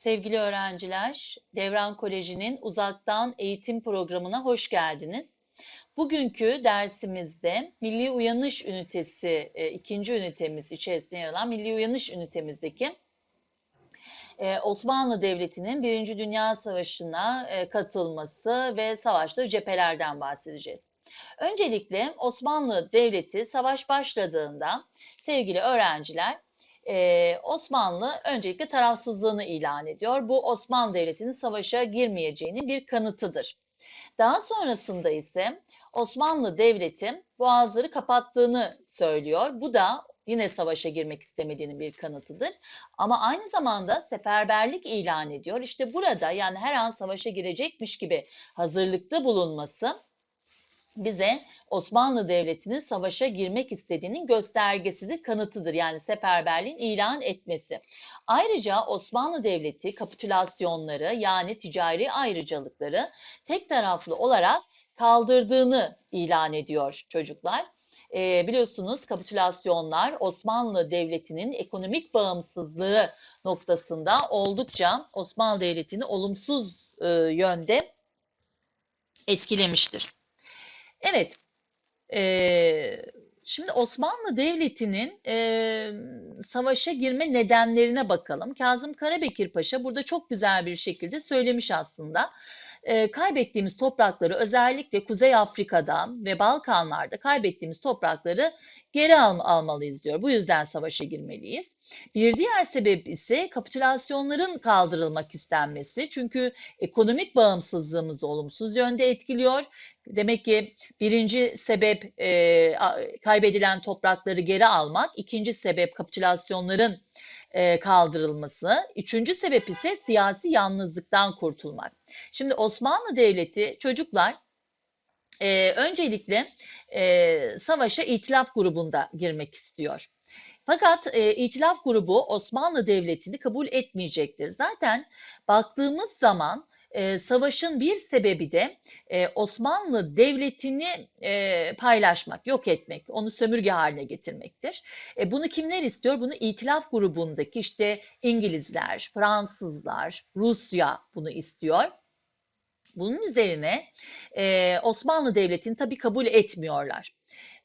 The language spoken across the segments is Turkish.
Sevgili öğrenciler, Devran Koleji'nin uzaktan eğitim programına hoş geldiniz. Bugünkü dersimizde Milli Uyanış Ünitesi, e, ikinci ünitemiz içerisinde yer alan Milli Uyanış Ünitemizdeki e, Osmanlı Devleti'nin Birinci Dünya Savaşı'na e, katılması ve savaştığı cephelerden bahsedeceğiz. Öncelikle Osmanlı Devleti savaş başladığında sevgili öğrenciler ee, Osmanlı öncelikle tarafsızlığını ilan ediyor. Bu Osmanlı Devleti'nin savaşa girmeyeceğinin bir kanıtıdır. Daha sonrasında ise Osmanlı Devleti boğazları kapattığını söylüyor. Bu da yine savaşa girmek istemediğinin bir kanıtıdır. Ama aynı zamanda seferberlik ilan ediyor. İşte burada yani her an savaşa girecekmiş gibi hazırlıklı bulunması bize Osmanlı Devleti'nin savaşa girmek istediğinin göstergesidir, kanıtıdır. Yani seferberliğin ilan etmesi. Ayrıca Osmanlı Devleti kapitülasyonları yani ticari ayrıcalıkları tek taraflı olarak kaldırdığını ilan ediyor çocuklar. E, biliyorsunuz kapitülasyonlar Osmanlı Devleti'nin ekonomik bağımsızlığı noktasında oldukça Osmanlı Devleti'ni olumsuz e, yönde etkilemiştir. Evet, e, şimdi Osmanlı Devleti'nin e, savaşa girme nedenlerine bakalım. Kazım Karabekir Paşa burada çok güzel bir şekilde söylemiş aslında e, kaybettiğimiz toprakları özellikle Kuzey Afrika'da ve Balkanlarda kaybettiğimiz toprakları geri al almalıyız diyor. Bu yüzden savaşa girmeliyiz. Bir diğer sebep ise kapitülasyonların kaldırılmak istenmesi. Çünkü ekonomik bağımsızlığımızı olumsuz yönde etkiliyor. Demek ki birinci sebep e, kaybedilen toprakları geri almak, ikinci sebep kapitülasyonların e, kaldırılması. Üçüncü sebep ise siyasi yalnızlıktan kurtulmak. Şimdi Osmanlı Devleti çocuklar e, öncelikle e, savaşa itilaf grubunda girmek istiyor. Fakat e, itilaf grubu Osmanlı Devleti'ni kabul etmeyecektir. Zaten baktığımız zaman e, savaşın bir sebebi de e, Osmanlı Devleti'ni e, paylaşmak, yok etmek, onu sömürge haline getirmektir. E, bunu kimler istiyor? Bunu İtilaf grubundaki işte İngilizler, Fransızlar, Rusya bunu istiyor. Bunun üzerine e, Osmanlı Devleti'ni tabii kabul etmiyorlar.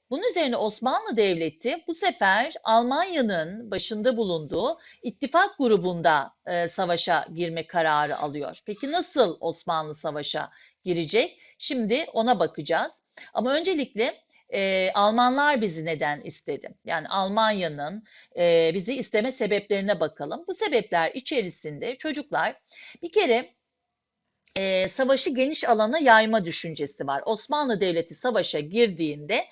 Bunun üzerine Osmanlı Devleti bu sefer Almanya'nın başında bulunduğu ittifak grubunda e, savaşa girme kararı alıyor. Peki nasıl Osmanlı savaşa girecek? Şimdi ona bakacağız. Ama öncelikle e, Almanlar bizi neden istedi? Yani Almanya'nın e, bizi isteme sebeplerine bakalım. Bu sebepler içerisinde çocuklar bir kere e, savaşı geniş alana yayma düşüncesi var. Osmanlı Devleti savaşa girdiğinde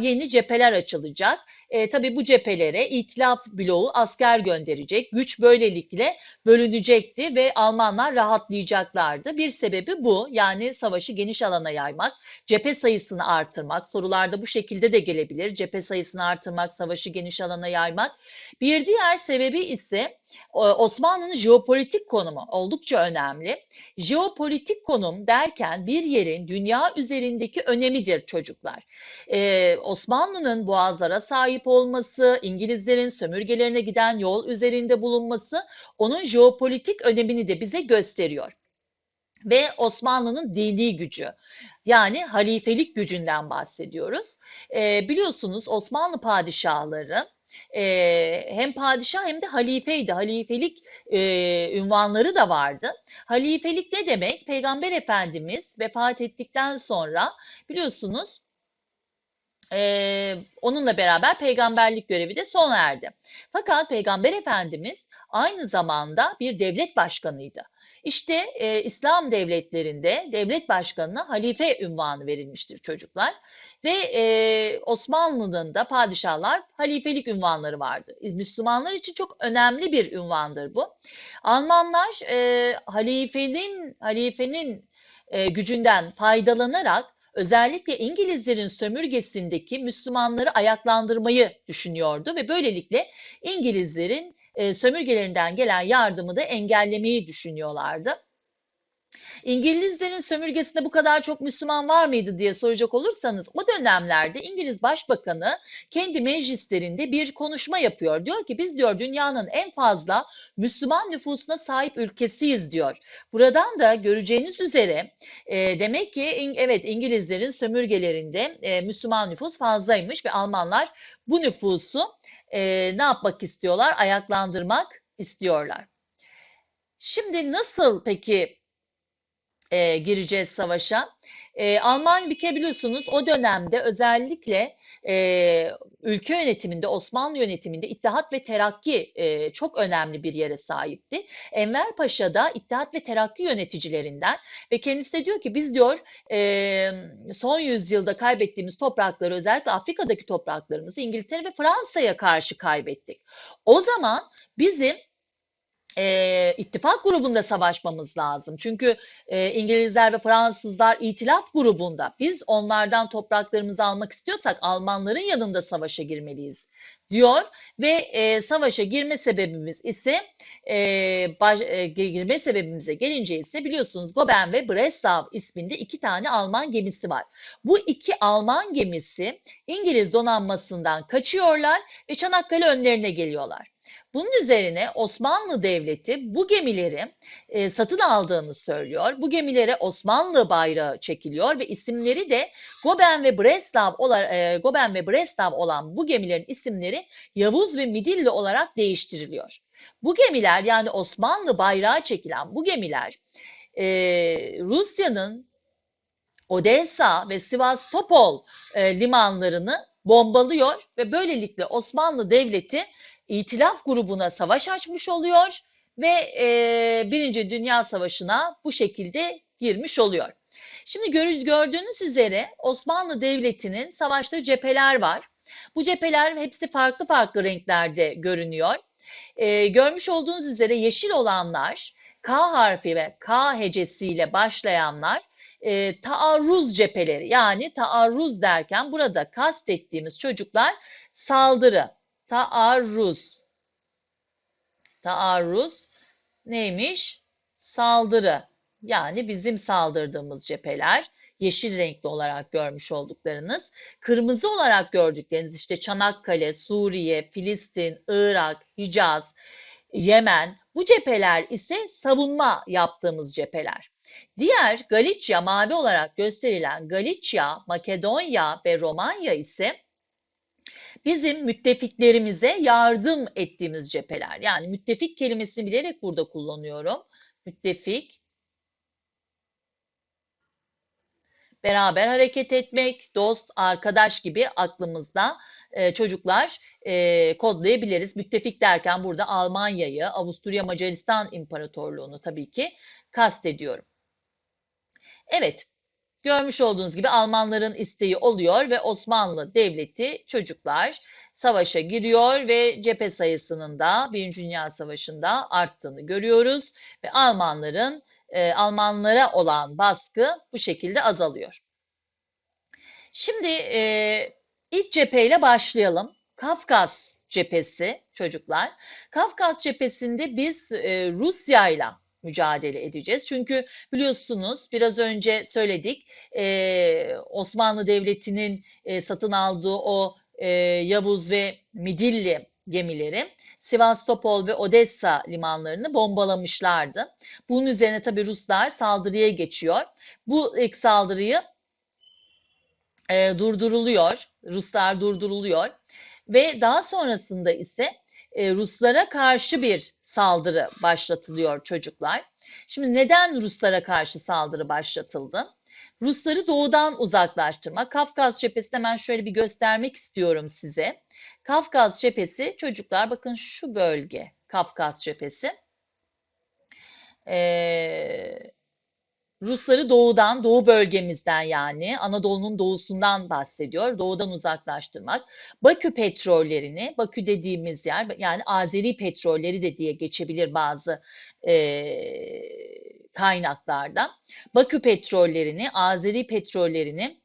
yeni cepheler açılacak. E, tabii bu cephelere itilaf bloğu asker gönderecek. Güç böylelikle bölünecekti ve Almanlar rahatlayacaklardı. Bir sebebi bu. Yani savaşı geniş alana yaymak, cephe sayısını artırmak. Sorularda bu şekilde de gelebilir. Cephe sayısını artırmak, savaşı geniş alana yaymak. Bir diğer sebebi ise Osmanlı'nın jeopolitik konumu oldukça önemli. Jeopolitik konum derken bir yerin dünya üzerindeki önemidir çocuklar. Ee, Osmanlı'nın boğazlara sahip olması, İngilizlerin sömürgelerine giden yol üzerinde bulunması onun jeopolitik önemini de bize gösteriyor. Ve Osmanlı'nın dini gücü yani halifelik gücünden bahsediyoruz. Ee, biliyorsunuz Osmanlı padişahları e, hem padişah hem de halifeydi. Halifelik e, ünvanları da vardı. Halifelik ne demek? Peygamber Efendimiz vefat ettikten sonra biliyorsunuz e, onunla beraber peygamberlik görevi de sona erdi. Fakat Peygamber Efendimiz aynı zamanda bir devlet başkanıydı. İşte e, İslam devletlerinde devlet başkanına halife ünvanı verilmiştir çocuklar. Ve e, Osmanlı'nın da padişahlar halifelik ünvanları vardı. Müslümanlar için çok önemli bir ünvandır bu. Almanlar e, halifenin halifenin e, gücünden faydalanarak özellikle İngilizlerin sömürgesindeki Müslümanları ayaklandırmayı düşünüyordu ve böylelikle İngilizlerin e, sömürgelerinden gelen yardımı da engellemeyi düşünüyorlardı. İngilizlerin sömürgesinde bu kadar çok Müslüman var mıydı diye soracak olursanız o dönemlerde İngiliz Başbakanı kendi meclislerinde bir konuşma yapıyor. Diyor ki biz diyor dünyanın en fazla Müslüman nüfusuna sahip ülkesiyiz diyor. Buradan da göreceğiniz üzere e, demek ki in, evet İngilizlerin sömürgelerinde e, Müslüman nüfus fazlaymış ve Almanlar bu nüfusu e, ne yapmak istiyorlar? Ayaklandırmak istiyorlar. Şimdi nasıl peki e, gireceğiz savaşa? E, Alman bir kere biliyorsunuz o dönemde özellikle e, ülke yönetiminde, Osmanlı yönetiminde İttihat ve Terakki e, çok önemli bir yere sahipti. Enver Paşa da İttihat ve Terakki yöneticilerinden ve kendisi de diyor ki biz diyor e, son yüzyılda kaybettiğimiz toprakları özellikle Afrika'daki topraklarımızı İngiltere ve Fransa'ya karşı kaybettik. O zaman bizim e, ittifak grubunda savaşmamız lazım. Çünkü e, İngilizler ve Fransızlar itilaf grubunda. Biz onlardan topraklarımızı almak istiyorsak Almanların yanında savaşa girmeliyiz diyor ve e, savaşa girme sebebimiz ise e, baş, e, girme sebebimize gelince ise biliyorsunuz Goben ve Breslau isminde iki tane Alman gemisi var. Bu iki Alman gemisi İngiliz donanmasından kaçıyorlar ve Çanakkale önlerine geliyorlar. Bunun üzerine Osmanlı Devleti bu gemileri e, satın aldığını söylüyor. Bu gemilere Osmanlı bayrağı çekiliyor ve isimleri de Goben ve Breslau olarak e, Goben ve Breslau olan bu gemilerin isimleri Yavuz ve Midilli olarak değiştiriliyor. Bu gemiler yani Osmanlı bayrağı çekilen bu gemiler e, Rusya'nın Odessa ve Sivastopol e, limanlarını bombalıyor ve böylelikle Osmanlı Devleti İtilaf grubuna savaş açmış oluyor ve e, Birinci Dünya Savaşı'na bu şekilde girmiş oluyor. Şimdi gördüğünüz üzere Osmanlı Devleti'nin savaştığı cepheler var. Bu cepheler hepsi farklı farklı renklerde görünüyor. E, görmüş olduğunuz üzere yeşil olanlar K harfi ve K hecesiyle başlayanlar e, taarruz cepheleri yani taarruz derken burada kastettiğimiz çocuklar saldırı taarruz. Taarruz neymiş? Saldırı. Yani bizim saldırdığımız cepheler yeşil renkli olarak görmüş olduklarınız. Kırmızı olarak gördükleriniz işte Çanakkale, Suriye, Filistin, Irak, Hicaz, Yemen. Bu cepheler ise savunma yaptığımız cepheler. Diğer Galicia mavi olarak gösterilen Galicia, Makedonya ve Romanya ise bizim müttefiklerimize yardım ettiğimiz cepheler. Yani müttefik kelimesini bilerek burada kullanıyorum. Müttefik, beraber hareket etmek, dost, arkadaş gibi aklımızda e, çocuklar e, kodlayabiliriz. Müttefik derken burada Almanya'yı, Avusturya Macaristan İmparatorluğunu tabii ki kastediyorum. Evet, Görmüş olduğunuz gibi Almanların isteği oluyor ve Osmanlı Devleti çocuklar savaşa giriyor ve cephe sayısının da Birinci Dünya Savaşı'nda arttığını görüyoruz ve Almanların e, Almanlara olan baskı bu şekilde azalıyor. Şimdi e, ilk cepheyle başlayalım. Kafkas cephesi çocuklar. Kafkas cephesinde biz e, Rusya ile mücadele edeceğiz. Çünkü biliyorsunuz biraz önce söyledik e, Osmanlı Devleti'nin e, satın aldığı o e, Yavuz ve Midilli gemileri Sivastopol ve Odessa limanlarını bombalamışlardı. Bunun üzerine tabii Ruslar saldırıya geçiyor. Bu ilk saldırıyı e, durduruluyor. Ruslar durduruluyor. Ve daha sonrasında ise e, Ruslara karşı bir saldırı başlatılıyor çocuklar. Şimdi neden Ruslara karşı saldırı başlatıldı? Rusları doğudan uzaklaştırmak. Kafkas cephesini hemen şöyle bir göstermek istiyorum size. Kafkas cephesi çocuklar bakın şu bölge Kafkas cephesi. Ee, Rusları doğudan, doğu bölgemizden yani Anadolu'nun doğusundan bahsediyor. Doğudan uzaklaştırmak. Bakü petrollerini, Bakü dediğimiz yer yani Azeri petrolleri de diye geçebilir bazı e, kaynaklarda. Bakü petrollerini, Azeri petrollerini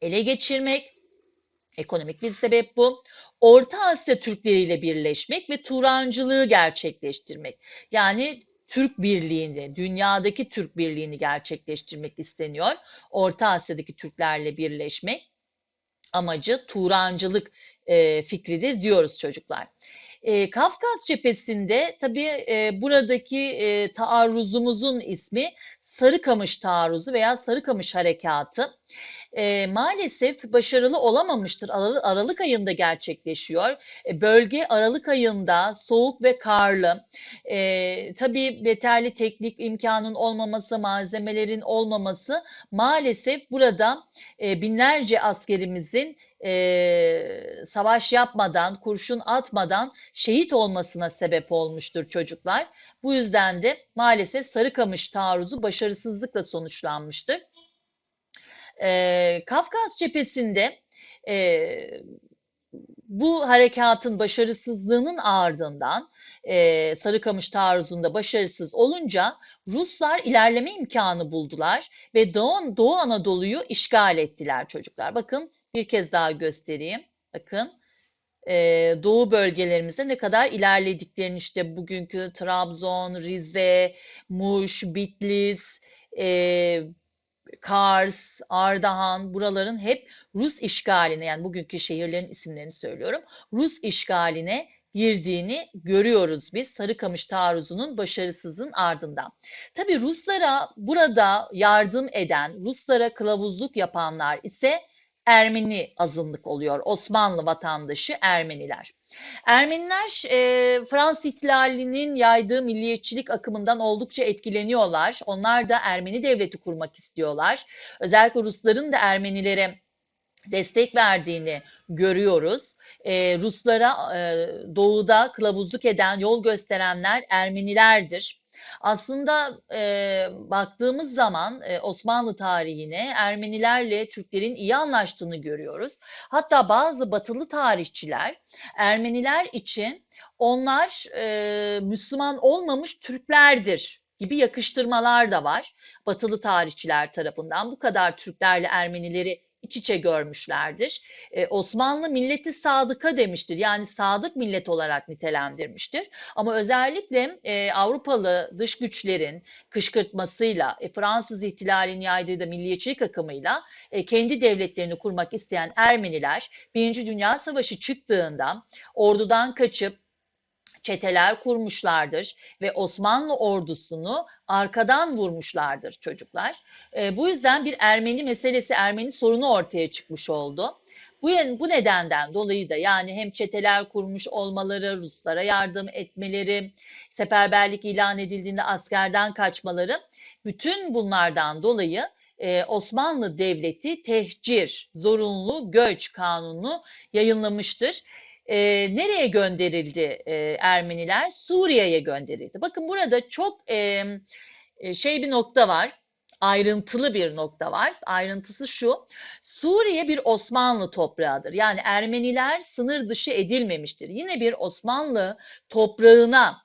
ele geçirmek, ekonomik bir sebep bu. Orta Asya Türkleriyle birleşmek ve Turancılığı gerçekleştirmek. Yani Türk birliğini, dünyadaki Türk birliğini gerçekleştirmek isteniyor. Orta Asya'daki Türklerle birleşmek amacı Turancılık e, fikridir diyoruz çocuklar. E, Kafkas cephesinde tabii e, buradaki e, taarruzumuzun ismi Sarıkamış taarruzu veya Sarıkamış harekatı. E, maalesef başarılı olamamıştır. Aralık, Aralık ayında gerçekleşiyor. E, bölge Aralık ayında soğuk ve karlı. E, tabii yeterli teknik imkanın olmaması, malzemelerin olmaması maalesef burada e, binlerce askerimizin e, savaş yapmadan, kurşun atmadan şehit olmasına sebep olmuştur çocuklar. Bu yüzden de maalesef Sarıkamış taarruzu başarısızlıkla sonuçlanmıştır. E, Kafkas cephesinde e, bu harekatın başarısızlığının ardından e, Sarıkamış taarruzunda başarısız olunca Ruslar ilerleme imkanı buldular ve Doğu, Doğu Anadolu'yu işgal ettiler çocuklar. Bakın bir kez daha göstereyim. Bakın e, doğu bölgelerimizde ne kadar ilerlediklerini işte bugünkü Trabzon, Rize, Muş, Bitlis, e, Kars, Ardahan buraların hep Rus işgaline yani bugünkü şehirlerin isimlerini söylüyorum. Rus işgaline girdiğini görüyoruz biz Sarıkamış taarruzunun başarısızın ardından. Tabii Ruslara burada yardım eden, Ruslara kılavuzluk yapanlar ise Ermeni azınlık oluyor. Osmanlı vatandaşı Ermeniler. Ermeniler e, Fransız ihtilalinin yaydığı milliyetçilik akımından oldukça etkileniyorlar. Onlar da Ermeni devleti kurmak istiyorlar. Özellikle Rusların da Ermenilere destek verdiğini görüyoruz. Ee, Ruslara e, doğuda kılavuzluk eden, yol gösterenler Ermenilerdir. Aslında e, baktığımız zaman e, Osmanlı tarihine Ermenilerle Türklerin iyi anlaştığını görüyoruz. Hatta bazı batılı tarihçiler Ermeniler için onlar e, Müslüman olmamış Türklerdir gibi yakıştırmalar da var batılı tarihçiler tarafından. Bu kadar Türklerle Ermenileri iç içe görmüşlerdir. Ee, Osmanlı milleti sadıka demiştir. Yani sadık millet olarak nitelendirmiştir. Ama özellikle e, Avrupalı dış güçlerin kışkırtmasıyla, e, Fransız ihtilalinin yaydığı da milliyetçilik akımıyla e, kendi devletlerini kurmak isteyen Ermeniler Birinci Dünya Savaşı çıktığında ordudan kaçıp çeteler kurmuşlardır ve Osmanlı ordusunu arkadan vurmuşlardır çocuklar. E, bu yüzden bir Ermeni meselesi, Ermeni sorunu ortaya çıkmış oldu. Bu, bu nedenden dolayı da yani hem çeteler kurmuş olmaları, Ruslara yardım etmeleri, seferberlik ilan edildiğinde askerden kaçmaları, bütün bunlardan dolayı e, Osmanlı Devleti tehcir, zorunlu göç kanunu yayınlamıştır e, nereye gönderildi e, Ermeniler? Suriye'ye gönderildi. Bakın burada çok e, şey bir nokta var. Ayrıntılı bir nokta var. Ayrıntısı şu. Suriye bir Osmanlı toprağıdır. Yani Ermeniler sınır dışı edilmemiştir. Yine bir Osmanlı toprağına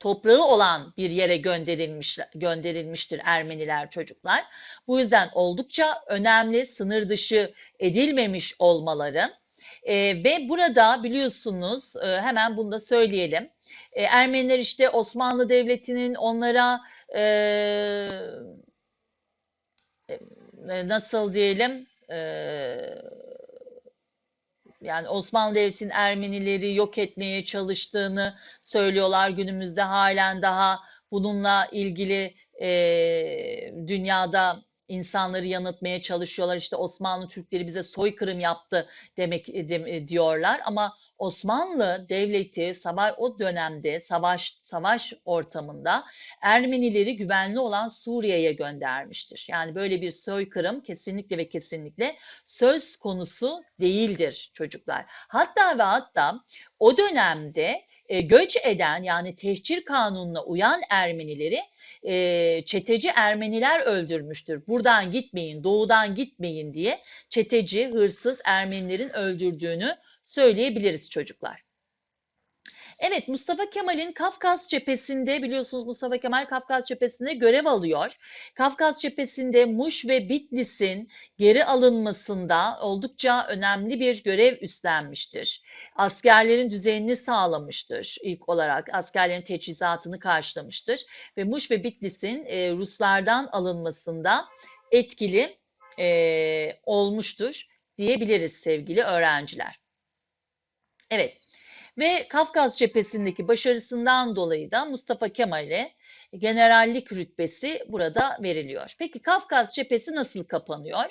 toprağı olan bir yere gönderilmiş gönderilmiştir Ermeniler çocuklar. Bu yüzden oldukça önemli sınır dışı edilmemiş olmaları e, ve burada biliyorsunuz e, hemen bunu da söyleyelim. E, Ermeniler işte Osmanlı Devleti'nin onlara e, e, nasıl diyelim e, yani Osmanlı Devleti'nin Ermenileri yok etmeye çalıştığını söylüyorlar. Günümüzde halen daha bununla ilgili e, dünyada insanları yanıltmaya çalışıyorlar. İşte Osmanlı Türkleri bize soykırım yaptı demek e, de, diyorlar ama Osmanlı devleti savaş o dönemde savaş savaş ortamında Ermenileri güvenli olan Suriye'ye göndermiştir. Yani böyle bir soykırım kesinlikle ve kesinlikle söz konusu değildir çocuklar. Hatta ve hatta o dönemde e, göç eden yani tehcir kanununa uyan Ermenileri e, çeteci Ermeniler öldürmüştür. Buradan gitmeyin, doğudan gitmeyin diye çeteci, hırsız Ermenilerin öldürdüğünü söyleyebiliriz çocuklar. Evet, Mustafa Kemal'in Kafkas cephesinde biliyorsunuz Mustafa Kemal Kafkas cephesinde görev alıyor. Kafkas cephesinde Muş ve Bitlis'in geri alınmasında oldukça önemli bir görev üstlenmiştir. Askerlerin düzenini sağlamıştır ilk olarak. Askerlerin teçhizatını karşılamıştır ve Muş ve Bitlis'in e, Ruslardan alınmasında etkili e, olmuştur diyebiliriz sevgili öğrenciler. Evet. Ve Kafkas cephesindeki başarısından dolayı da Mustafa Kemal'e generallik rütbesi burada veriliyor. Peki Kafkas cephesi nasıl kapanıyor?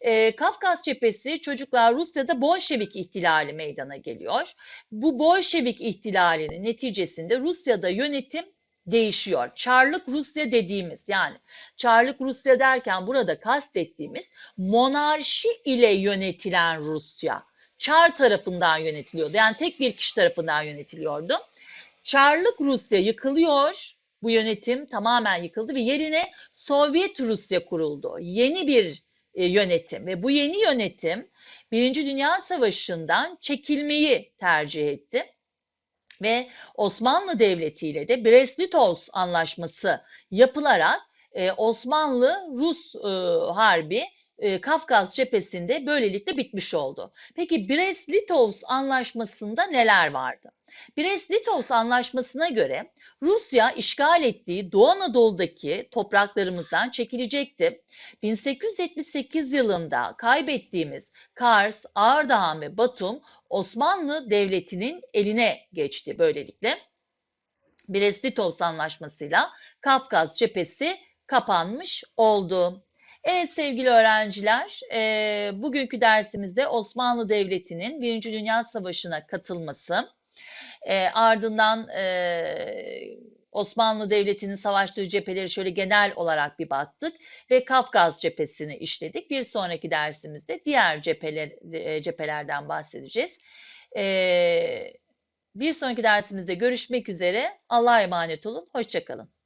Ee, Kafkas cephesi çocuklar Rusya'da Bolşevik ihtilali meydana geliyor. Bu Bolşevik ihtilalinin neticesinde Rusya'da yönetim değişiyor. Çarlık Rusya dediğimiz yani Çarlık Rusya derken burada kastettiğimiz monarşi ile yönetilen Rusya. Çar tarafından yönetiliyordu. Yani tek bir kişi tarafından yönetiliyordu. Çarlık Rusya yıkılıyor. Bu yönetim tamamen yıkıldı ve yerine Sovyet Rusya kuruldu. Yeni bir e, yönetim ve bu yeni yönetim Birinci Dünya Savaşı'ndan çekilmeyi tercih etti ve Osmanlı Devleti ile de Brest-Litovsk anlaşması yapılarak e, Osmanlı-Rus e, harbi e, Kafkas cephesinde böylelikle bitmiş oldu. Peki Brest-Litovsk anlaşmasında neler vardı? Brest-Litovsk anlaşmasına göre Rusya işgal ettiği Doğu Anadolu'daki topraklarımızdan çekilecekti. 1878 yılında kaybettiğimiz Kars, Ardahan ve Batum Osmanlı Devleti'nin eline geçti böylelikle. Brest-Litovsk anlaşmasıyla Kafkas cephesi kapanmış oldu. Evet sevgili öğrenciler, e, bugünkü dersimizde Osmanlı Devleti'nin Birinci Dünya Savaşı'na katılması, e, ardından e, Osmanlı Devleti'nin savaştığı cepheleri şöyle genel olarak bir baktık ve Kafkas cephesini işledik. Bir sonraki dersimizde diğer cepheler, e, cephelerden bahsedeceğiz. E, bir sonraki dersimizde görüşmek üzere. Allah'a emanet olun. Hoşçakalın.